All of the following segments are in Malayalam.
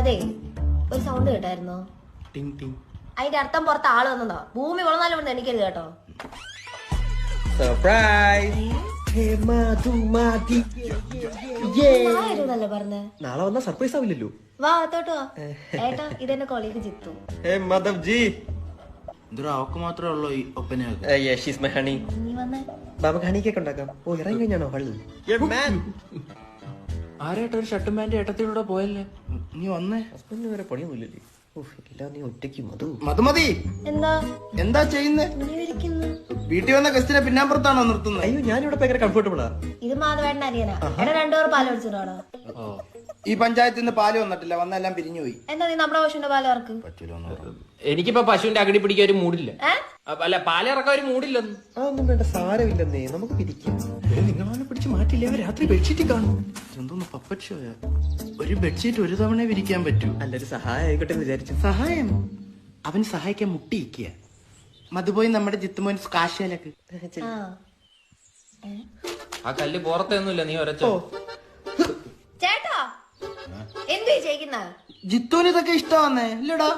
അതെ ഒരു സൗണ്ട് കേട്ടായിരുന്നോ? ടിങ് ടിങ്. അതിന്റെ അർത്ഥം പുറത്ത് ആൾ വന്നതാ. ഭൂമി വളർന്നാലും ഇവിടെ എനിക്കരുത് കേട്ടോ. സർപ്രൈസ് ആയിരുന്നല്ലേ പറഞ്ഞേ. നാളെ വന്നാ സർപ്രൈസ് ആവില്ലല്ലോ. വാ അത്തോട്ട് വാ ഏട്ടാ ഇതെന്റെ കൊളീഗ് ജിത്തു. ഹേ മാധവ് ജി. എന്തൊരു അവക്ക് മാത്രമേ ഉള്ളൂ ഈ ഒപ്പനയൊക്കെ. യെസ് മൈ ഹണി നീ വന്നേ. ബാബ ഹണി കേക്ക് ഉണ്ടാക്കാം. ഓ ഇറങ്ങി കഴിഞ്ഞാണോ? ഹള്ളി. ആരായിട്ട് ഒരു ഷർട്ടും പാന്റ് ഏട്ടത്തിലൂടെ പോയല്ലേ? നീ വന്നേ. ഹസ്ബൻഡിന് വരെ പണിയൊന്നുമില്ലല്ലേ? ഓഹ് എല്ലാം നീ ഒറ്റയ്ക്ക്. മധു. മധുമതി എന്താ? എന്താ ചെയ്യുന്നേ? നീ ഇരിക്കുന്നു. വീട്ടിൽ വന്ന ഗസ്റ്റിനെ പിന്നാമ്പുറത്താണോ നിർത്തുന്നത്? അയ്യോ ഞാനിവിടെ ഭയങ്കര കംഫർട്ടബിളാ ഇത് മാധവേട്ടൻ രണ്ടുപേർ പാൽ ഈ പഞ്ചായത്തിൽ നിന്ന് പാൽ വന്നിട്ടില്ല. വന്നെല്ലാം പിരിഞ്ഞു പോയി. എന്താ നീ നമ്മുടെ പശുവിന്റെ പാൽ ഇറക്ക് എനിക്കിപ്പോ പശുവിന്റെ അകടി പിടിക്കാൻ ഒരു മൂടില്ല. അല്ല പാൽ പാലിറക്കാൻ ഒരു മൂടില്ലെന്ന്. അതൊന്നും വേണ്ട സാരമില്ലെന്നേ. നമുക്ക് പിരിക്കാം. നിങ്ങളെ പിടിച്ച് മാറ്റില്ലേ? രാത്രി ബെഡ്ഷീറ്റ് കാണും. എന്തോന്ന് പപ്പറ്റ് ഷോയാ ഒരു ബെഡ്ഷീറ്റ് ഒരു തവണ വിരിക്കാൻ പറ്റൂ. നല്ലൊരു സഹായം ആയിക്കോട്ടെ എന്ന് വിചാരിച്ചു. സഹായം? അവൻ സഹായിക്കാൻ മുട്ടിയിക്കുക മതുപോയി നമ്മുടെ ജിത്തുമോൻ കാശിയാലക്ക്. ആ. ആ കല്ല് പുറത്തൊന്നുമില്ല നീ ഒരച്ചോ ചേട്ടാ എന്തു ചെയ്യുന്ന? ജിത്തുവിന് ഇതൊക്കെ ഇഷ്ടമാന്നേ ഇല്ലടാ.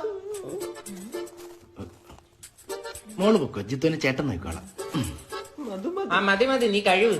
മോൾ പൊക്കോ ജിത്തുവിനെ ചേട്ടൻ നോക്കോളാം ആ മതി മതി നീ കഴിവ്.